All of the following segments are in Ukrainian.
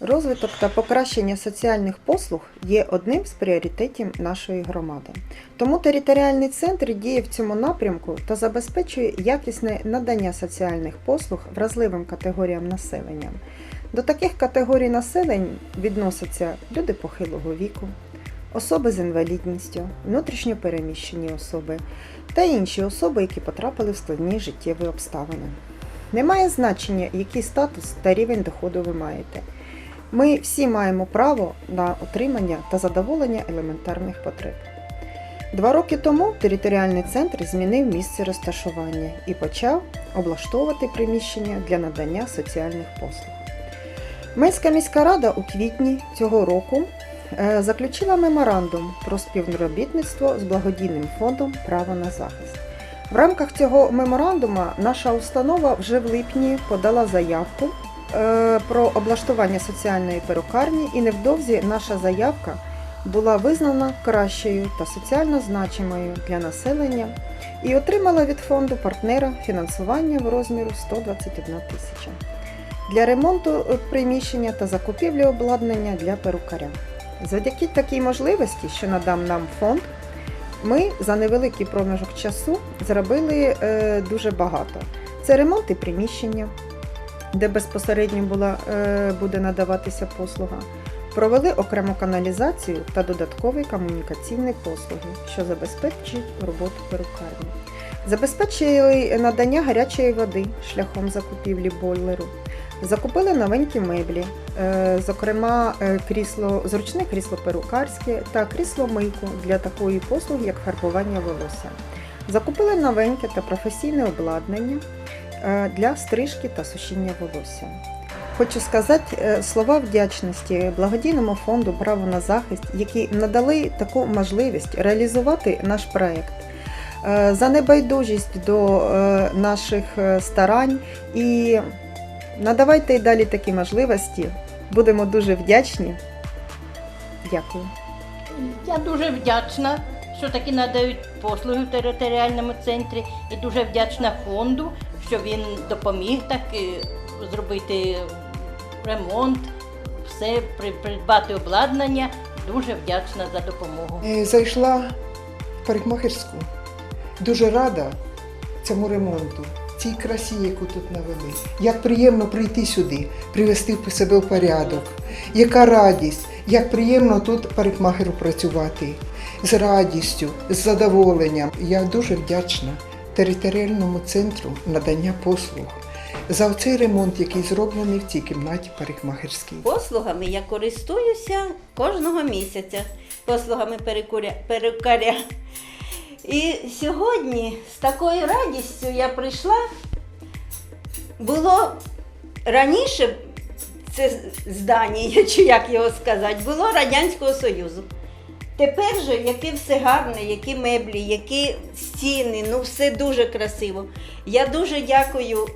Розвиток та покращення соціальних послуг є одним з пріоритетів нашої громади. Тому територіальний центр діє в цьому напрямку та забезпечує якісне надання соціальних послуг вразливим категоріям населення. До таких категорій населення відносяться люди похилого віку, особи з інвалідністю, внутрішньо переміщені особи та інші особи, які потрапили в складні життєві обставини. Немає значення, який статус та рівень доходу ви маєте. Ми всі маємо право на отримання та задоволення елементарних потреб. Два роки тому територіальний центр змінив місце розташування і почав облаштовувати приміщення для надання соціальних послуг. Менська міська рада у квітні цього року е, заключила меморандум про співробітництво з благодійним фондом Право на захист. В рамках цього меморандума наша установа вже в липні подала заявку про облаштування соціальної перукарні, і невдовзі наша заявка була визнана кращою та соціально значимою для населення і отримала від фонду партнера фінансування в розміру 121 тисяча для ремонту е, приміщення та закупівлі обладнання для перукаря. Завдяки такій можливості, що надав нам фонд, ми за невеликий проміжок часу зробили е, дуже багато. Це ремонт і приміщення, де безпосередньо була, е, буде надаватися послуга. Провели окрему каналізацію та додаткові комунікаційні послуги, що забезпечують роботу перукарні. Забезпечили надання гарячої води шляхом закупівлі бойлеру. Закупили новенькі меблі, е, зокрема е, крісло, зручне крісло перукарське та крісло мийку для такої послуги, як фарбування волосся. Закупили новеньке та професійне обладнання для стрижки та сушіння волосся. Хочу сказати е, слова вдячності благодійному фонду Право на захист, які надали таку можливість реалізувати наш проект. Е, За небайдужість до е, наших е, старань і надавайте й далі такі можливості. Будемо дуже вдячні. Дякую. Я дуже вдячна, що такі надають послуги в територіальному центрі, і дуже вдячна фонду, що він допоміг так е, зробити ремонт, все придбати обладнання. Дуже вдячна за допомогу. Е, Зайшла в парикмахерську. Дуже рада цьому ремонту, цій красі, яку тут навели. Як приємно прийти сюди, привести себе в порядок. Яка радість, як приємно тут парикмахеру працювати. З радістю, з задоволенням. Я дуже вдячна територіальному центру надання послуг за цей ремонт, який зроблений в цій кімнаті парикмахерській. Послугами я користуюся кожного місяця, послугами перекуря- перукаря. І сьогодні з такою радістю я прийшла. Було раніше це здання, чи як його сказати, було Радянського Союзу. Тепер же, яке все гарне, які меблі, які стіни, ну все дуже красиво. Я дуже дякую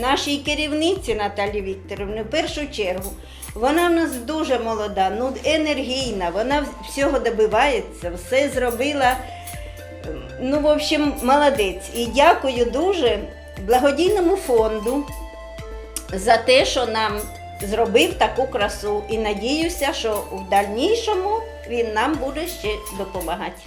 нашій керівниці Наталі Вікторівні в першу чергу. Вона в нас дуже молода, ну енергійна, вона всього добивається, все зробила. Ну, в общем, молодець. І дякую дуже благодійному фонду за те, що нам зробив таку красу. І надіюся, що в дальнішому він нам буде ще допомагати.